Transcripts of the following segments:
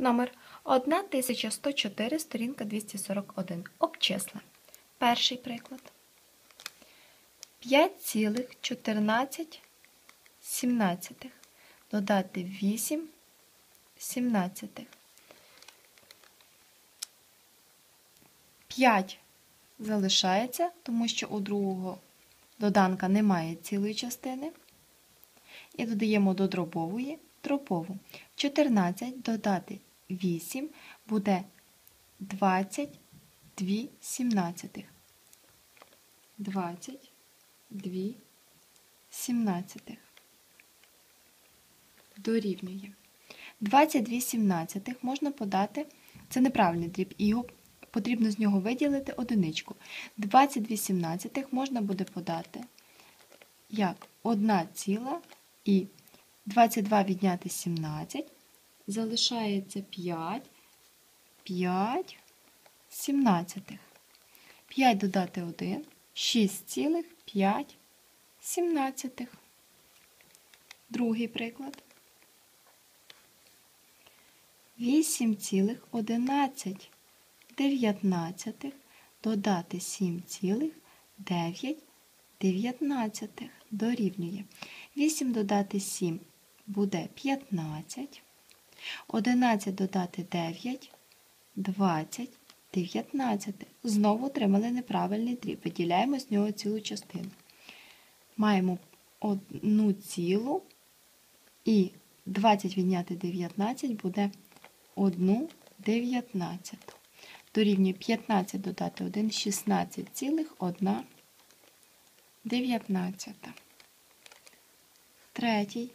Номер 1104, сторінка 241. Обчисли. Перший приклад. 5,14. Додати 8 сімнадцятих. 5 залишається, тому що у другого доданка немає цілої частини. І додаємо до дробової дробову. 14 додати 8 буде 22 сімнадцятих. 22 сімнадцятих. Дорівнює. 22 сімнадцятих можна подати, це неправильний дріб, і його потрібно з нього виділити одиничку. 22 сімнадцятих можна буде подати як 1 ціла і 22 відняти 17, залишається 5, 5 сімнадцятих. 5 додати 1, 6,5 сімнадцятих. Другий приклад. 8,11 дев'ятнадцятих додати 7,9 дев'ятнадцятих дорівнює. 8 додати 7 буде 15. 11 додати 9 20 19. Знову отримали неправильний дріб. Виділяємо з нього цілу частину. Маємо одну цілу і 20 відняти 19 буде 1 дев'ятнадцяту. Дорівнює 15 додати 1, 16,1 дев'ятнадцята. Третій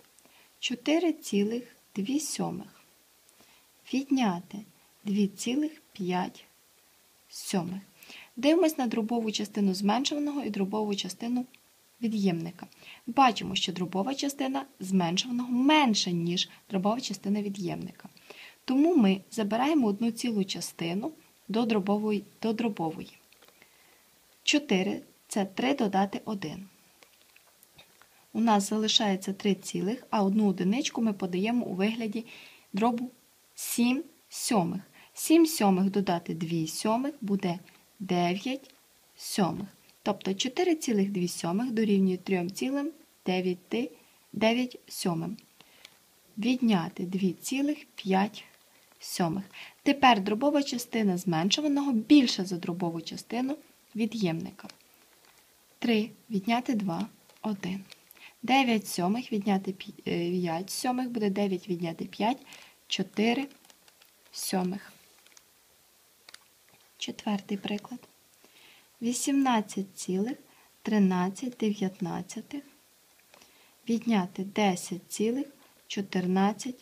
4,2 сьомих. Відняти 2,5 сьомих. Дивимось на дробову частину зменшуваного і дробову частину від'ємника. Бачимо, що дробова частина зменшуваного менша, ніж дробова частина від'ємника. Тому ми забираємо одну цілу частину до дробової. До дробової. 4 це 3 додати 1. У нас залишається 3 цілих, а одну одиничку ми подаємо у вигляді дробу 7 сьомих. 7 сьомих додати 2 сьомих буде 9 сьомих. Тобто 4,2 сьомих дорівнює 3,9 сьомим. Відняти 2,5 сьомих. Тепер дробова частина зменшуваного більша за дробову частину від'ємника. 3 відняти 2 1. 9 сьомих відняти 5 сьомих буде 9 відняти 5 4 сьомих. Четвертий приклад. 18,13 відняти 10,14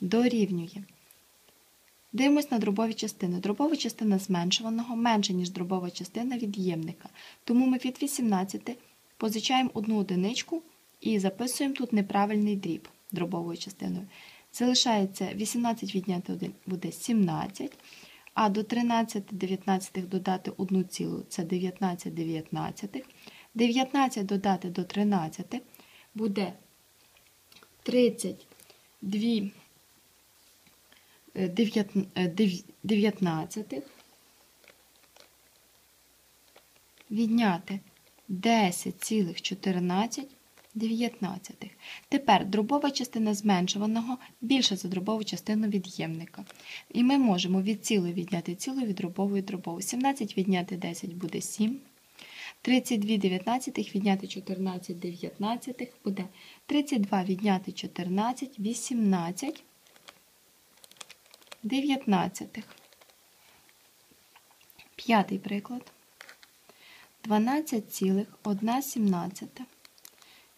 дорівнює. Дивимось на дробові частини. Дробова частина зменшуваного менше, ніж дробова частина від'ємника. Тому ми від 18 позичаємо одну одиничку і записуємо тут неправильний дріб дробовою частиною. Залишається 18 відняти 1 буде 17, а до 13 19 додати 1 цілу це 19 19. 19 додати до 13 буде 32 19 відняти 10,14 19. Тепер дробова частина зменшуваного більша за дробову частину від'ємника. І ми можемо від цілої відняти цілу від дробової дробову. 17 відняти 10 буде 7. 32 19 відняти 14 19 буде 32 відняти 14 18 19. П'ятий приклад. 12,1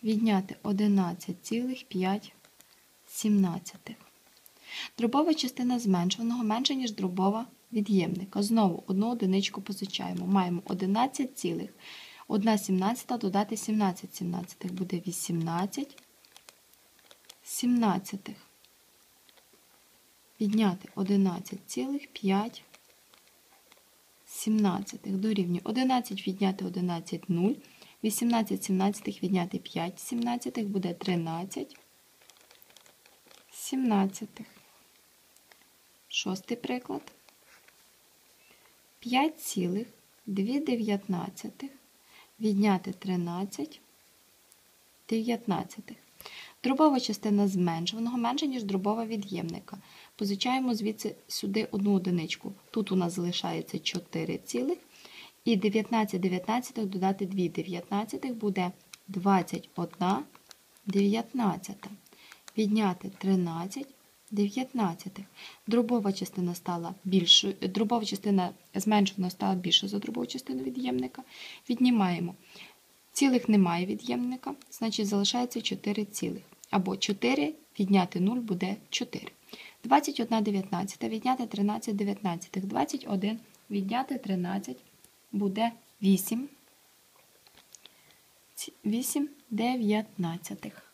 відняти 11,5 Дробова частина зменшуваного менша, ніж дробова від'ємника. Знову одну одиничку позичаємо. Маємо 11,1 додати 17 17 буде 18 17 Відняти 11,5 17 дорівнює 11 відняти 11 0. 18 17 відняти 5 17 буде 13 17. Шостий приклад. 5,2 відняти 13 дев'ятнадцятих. Дробова частина зменшуваного менша, ніж дробова від'ємника. Позичаємо звідси сюди одну одиничку. Тут у нас залишається 4 цілих. І 19 дев'ятнадцятих додати 2 дев'ятнадцятих буде 21 дев'ятнадцята. Відняти 13 дев'ятнадцятих. Дробова частина стала більшою, дробова частина зменшувана стала більше за дробову частину від'ємника. Віднімаємо. Цілих немає від'ємника, значить залишається 4 цілих. Або 4 відняти 0 буде 4. 21 19 відняти 13 19. 21 відняти 13 буде 8. 8 дев'ятнадцятих.